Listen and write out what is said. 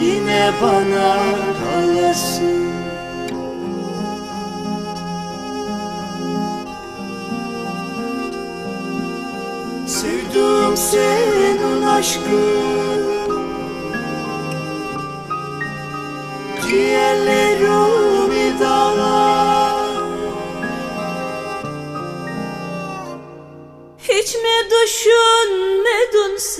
Yine bana kalasın Sevdim senin aşkın Ciğerlerimi dağlar. Hiç mi düşünmedin sen